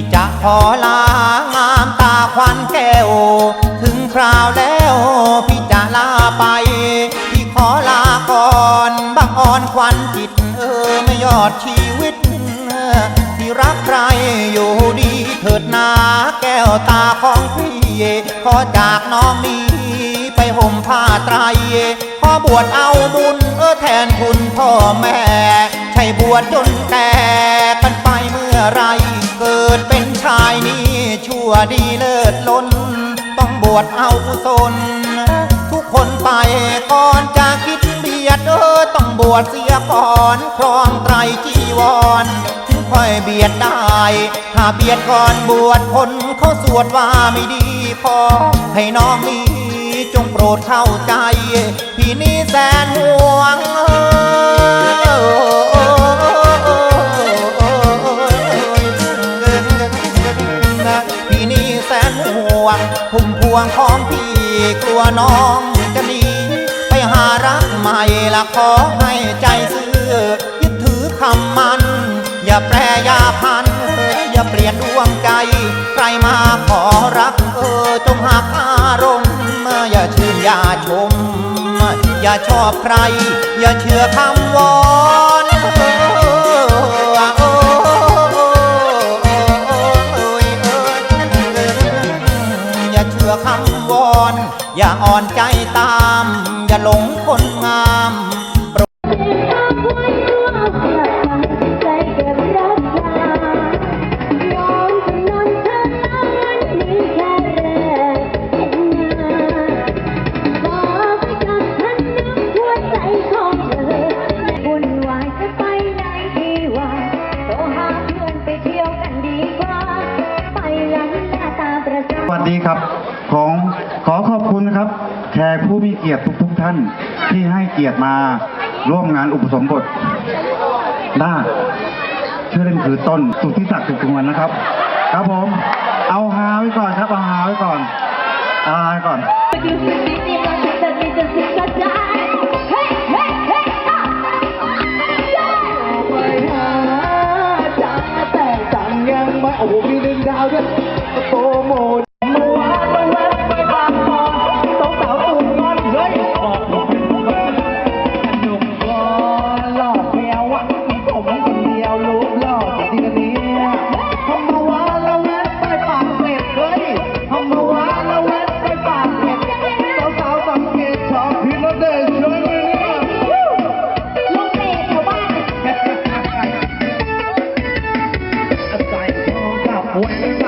พี่จะขอลางามตาควันแก้ว ถึงคราวแล้วพี่จะลาไป พี่ขอลาก่อนบังอ่อนควันจิตเออไม่ยอดชีวิตที่รักใครอยู่ดีเถิดนาแก้วตาของพี่ขอจากน้องนี้ไปห่มผ้าไตรขอบวชเอาบุญเออแทนคุณพ่อแม่ ใช่บวชจนแก่กันไปเมื่อไร ดเป็นชายนี้ชั่วดีเลิศล้น ต้องบวชเอากุศลทุกคนไปก่อนจะคิดเบียดเออต้องบวชเสียก่อนครองไตรจีวรถึงค่อยเบียดได้ ถ้าเบียดก่อนบวชคนเขาสวดว่าไม่ดีขอให้น้องนี้จงโปรดเข้าใจ พี่นี่แสนห่วงพี่ พุ่วงของพี่กลัวน้องจะหนีไปหารักใหม่ละขอให้ใจซื่อยึดถือคำมัน อย่าแปรยาพันเอออย่าเปลี่ยนดวงใจ ใครมาขอรักเออจงหักอารมณ์อย่าชื่นอย่าชม อย่าชอบใคร อย่าเชื่อคำวอน อนอย่าอ่อนใจตาม อย่าหลงคนงามใจเก็บรักษายอมจำนนเธอนั้นมีแค่แรกเห็นหน้าบอกให้กับฉันนึกหัวใจของเธอวุ่นวายจะไปไหนดีวะโทรหาเพื่อนไปเที่ยวกันดีกว่าไปลันหน้าตาประสาสวัสดีครับ ของขอขอบคุณครับ แขกผู้มีเกียรติทุกๆท่านที่ให้เกียรติมาร่วมงานอุปสมบทด้าชื่อเล่นคือต้นสุทธิศักดิ์สุขวรรณนะครับ ครับผม เอาฮาไว้ก่อนครับเอาฮาไว้ก่อนเอาฮาไว้ก่อนอยู่สิ่งนี้เราจะจะมีจะสิ่งกระจายเฮ้เฮ้เฮ้อะไปหาจังแต่จังยังไม่โอ้โหมีหนึ่งดาวด้วยโปรโมท ใ